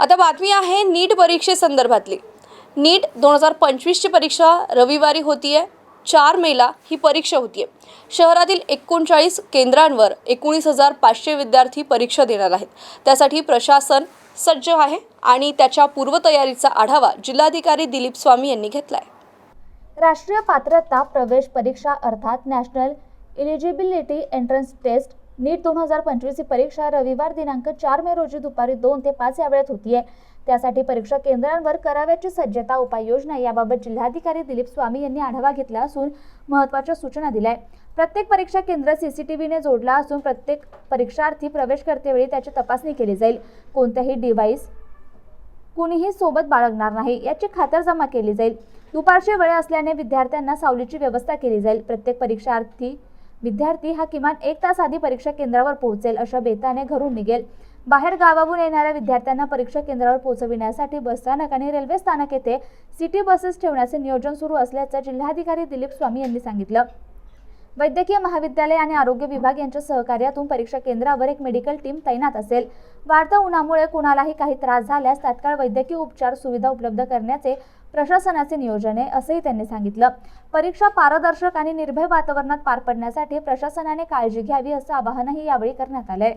आता बातमी आहे नीट परीक्षेसंदर्भातली नीट दोन हजार पंचवीसची परीक्षा रविवारी होती आहे चार मेला ही परीक्षा होती आहे शहरातील एकोणचाळीस केंद्रांवर एकोणीस हजार पाचशे विद्यार्थी परीक्षा देणार आहेत. त्यासाठी प्रशासन सज्ज आहे आणि त्याच्या पूर्वतयारीचा आढावा जिल्हाधिकारी दिलीप स्वामी यांनी आहे राष्ट्रीय पात्रता प्रवेश परीक्षा अर्थात national eligibility entrance test NEET दोन हजार पंचवीसची परीक्षा रविवार दिनांक चार मे रोजी दुपारी दोन ते पाच या वेळेत होतीये. त्यासाठी परीक्षा केंद्रांवर कराव्याची सज्जता उपाययोजना याबाबत जिल्हाधिकारी दिलीप स्वामी यांनी आढावा घेतला असून महत्त्वाच्या सूचना दिल्या आहे प्रत्येक परीक्षा केंद्र सीसीटीव्हीने जोडला असून प्रत्येक परीक्षार्थी प्रवेश करतेवेळी त्याची तपासणी केली जाईल. कोणत्याही डिव्हाइस कुणीही सोबत बाळगणार नाही याची खातरजमा केली जाईल. दुपारची वेळ असल्याने विद्यार्थ्यांना सावलीची व्यवस्था केली जाईल. प्रत्येक परीक्षार्थी विद्यार्थी हा किमान एक तास आधी परीक्षा केंद्रावर पोहोचेल अशा बेताने घरून निघेल. बाहेर गावाहून येणाऱ्या विद्यार्थ्यांना परीक्षा केंद्रावर पोहोचविण्यासाठी बसस्थानक आणि रेल्वे स्थानक येथे सिटी बसेस ठेवण्याचे नियोजन सुरू असल्याचं जिल्हाधिकारी दिलीप स्वामी यांनी सांगितलं. वैद्यकीय महाविद्यालय आणि आरोग्य विभाग यांच्या सहकार्यातून परीक्षा केंद्रावर एक मेडिकल टीम तैनात असेल. वाढत्या उन्हामुळे कुणालाही काही त्रास झाल्यास तात्काळ वैद्यकीय उपचार सुविधा उपलब्ध करण्याचे प्रशासनाचे नियोजन आहे असंही त्यांनी सांगितलं. परीक्षा पारदर्शक आणि निर्भय वातावरणात पार पडण्यासाठी प्रशासनाने काळजी घ्यावी असं आवाहनही यावेळी करण्यात आलंय.